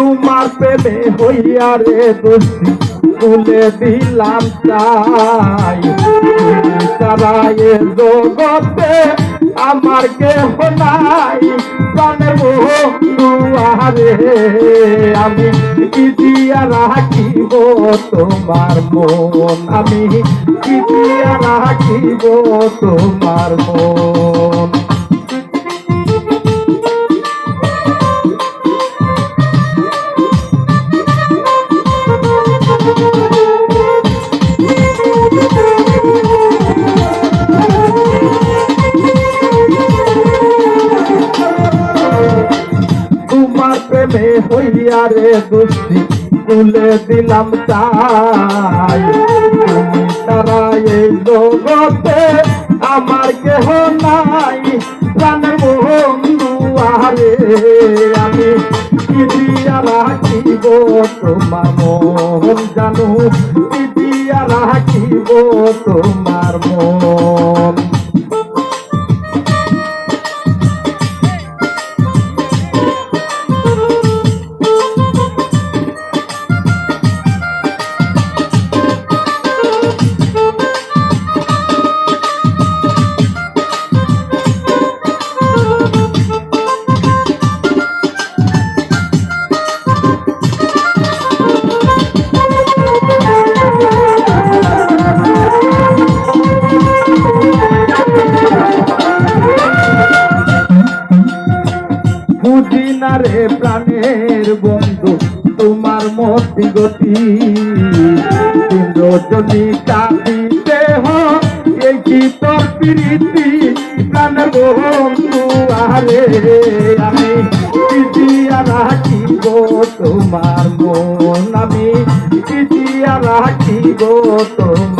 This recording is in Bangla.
তোমার প্রেমে হইয়া রে দোষী তুলে দিলাম ছাড়া এ জগতে আমার কেহ নাই। প্রাণের আরে আমি কি দিয়া রাখিব তোমার মন? আমি কি দিয়া রাখিব তোমার মন? প্রেমে হইয়া রে দোষী, তুলে দিলাম জগতে আমার কেহ নাই, প্রাণের আরে, আমি কি দিয়া রাখিব তোমার জানু কি দিয়া রাখিব তোমার বুঝি না রে প্রাণের বন্ধু, তোমার মতি গতি। রজনী হয় এই কি তোর প্রীতি প্রাণের বন্ধু আরে আমি দিয়া রাখিব তোমার মন, আমি দিয়া রাখিব তোমার